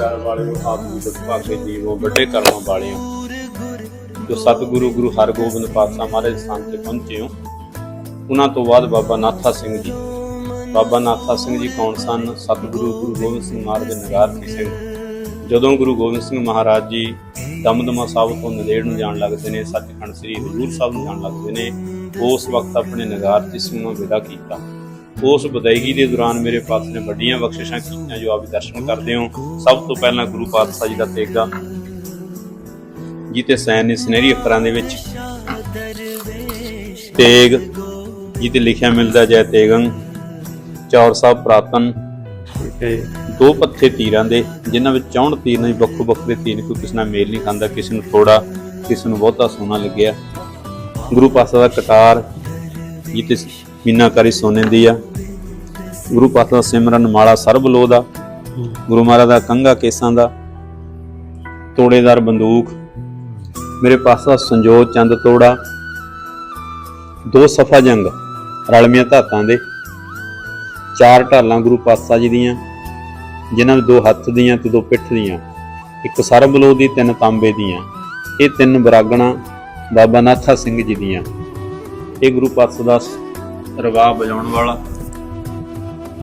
ਪਿਆਰ ਵਾਲਿਓ ਆਪ ਜੀ ਦੇ ਜੀਵੋ ਵੱਡੇ ਕਰਮਾਂ ਵਾਲਿਓ ਜੋ ਸਤਿਗੁਰੂ ਗੁਰੂ ਹਰਗੋਬਿੰਦ ਪਾਤਸ਼ਾਹ ਮਹਾਰਾਜ ਸਥਾਨ ਤੇ ਪਹੁੰਚੇ ਹੋ, ਉਹਨਾਂ ਤੋਂ ਬਾਅਦ ਬਾਬਾ ਨਾਥਾ ਸਿੰਘ ਜੀ। ਬਾਬਾ ਨਾਥਾ ਸਿੰਘ ਜੀ ਕੌਣ ਸਨ? ਸਤਿਗੁਰੂ ਗੁਰੂ ਗੋਬਿੰਦ ਸਿੰਘ ਮਹਾਰਾਜ ਦੇ ਨਗਾਰਤੀ ਸਿੰਘ। ਜਦੋਂ ਗੁਰੂ ਗੋਬਿੰਦ ਸਿੰਘ ਮਹਾਰਾਜ ਜੀ ਦਮਦਮਾ ਸਾਹਿਬ ਤੋਂ ਨਦੇੜ ਨੂੰ ਜਾਣ ਲੱਗਦੇ ਨੇ, ਸੱਚਖੰਡ ਸ੍ਰੀ ਹਜੂਰ ਸਾਹਿਬ ਨੂੰ ਜਾਣ ਲੱਗਦੇ ਨੇ, ਉਸ ਵਕਤ ਆਪਣੇ ਨਗਾਰਤੀ ਸਿੰਘ ਨੂੰ ਵਿਦਾ ਕੀਤਾ। ਉਸ ਵਿਦਾਇਗੀ ਦੇ ਦੌਰਾਨ ਮੇਰੇ ਪਾਤਸ਼ਾਹ ਨੇ ਵੱਡੀਆਂ ਬਖਸ਼ਿਸ਼ਾਂ ਕੀਤੀਆਂ ਜੋ ਆਪ ਵੀ ਦਰਸ਼ਨ ਕਰਦੇ ਹੋ। ਸਭ ਤੋਂ ਪਹਿਲਾਂ ਗੁਰੂ ਪਾਤਸ਼ਾਹ ਜੀ ਦਾ ਤੇਗਾ ਜਿੱਤੇ ਸੈਨ ਨੇ ਸੁਨਹਿਰੀ ਅੱਖਰਾਂ ਦੇ ਵਿੱਚ ਤੇਗ ਜਿੱਤੇ ਲਿਖਿਆ ਮਿਲਦਾ ਜੈ ਤੇਗੰ, ਚੌਰ ਸਾਹਿਬ ਪ੍ਰਾਤਨ, ਤੇ ਦੋ ਪੱਥੇ ਤੀਰਾਂ ਦੇ, ਜਿਨ੍ਹਾਂ ਵਿੱਚ 64 ਤੀਰ ਨੇ ਵੱਖੋ ਵੱਖਰੇ ਤੀਰ ਕੋਈ ਕਿਸੇ ਨਾਲ ਮੇਲ ਨਹੀਂ ਖਾਂਦਾ, ਕਿਸੇ ਨੂੰ ਥੋੜਾ ਕਿਸੇ ਨੂੰ ਬਹੁਤਾ ਸੋਨਾ ਲੱਗਿਆ। ਗੁਰੂ ਪਾਤਸ਼ਾਹ ਦਾ ਕਟਾਰ ਜਿੱਤੇ ਮੀਨਾਕਾਰੀ ਸੋਨੇ ਦੀ ਆ। ਗੁਰੂ ਪਾਤਸ਼ਾਹ ਦਾ ਸਿਮਰਨ ਮਾਲਾ ਸਰਬ ਲੋ ਦਾ। ਗੁਰੂ ਮਹਾਰਾਜ ਦਾ ਕੰਗਾ ਕੇਸਾਂ ਦਾ। ਤੋੜੇਦਾਰ ਬੰਦੂਕ। ਮੇਰੇ ਪਾਸਾ ਸੰਜੋਤ ਚੰਦ ਤੋੜਾ। ਦੋ ਸਫਾ ਜੰਗ, ਰਲਮੀਆਂ ਧਾਤਾਂ ਦੇ। ਚਾਰ ਢਾਲਾਂ ਗੁਰੂ ਪਾਤਸ਼ਾਹ ਜੀ ਦੀਆਂ, ਜਿਨ੍ਹਾਂ ਵਿੱਚ ਦੋ ਹੱਥ ਦੀਆਂ ਤੇ ਦੋ ਪਿੱਠ ਦੀਆਂ। ਇੱਕ ਸਰਬਲੋ ਦੀ, ਤਿੰਨ ਤਾਂਬੇ ਦੀਆਂ। ਇਹ ਤਿੰਨ ਬਰਾਗਣਾ ਬਾਬਾ ਨਾਥਾ ਸਿੰਘ ਜੀ ਦੀਆਂ। ਇਹ ਗੁਰੂ ਪਾਤਸ਼ਾਹ ਦਾ ਰਵਾਬ ਵਜਾਉਣ ਵਾਲਾ।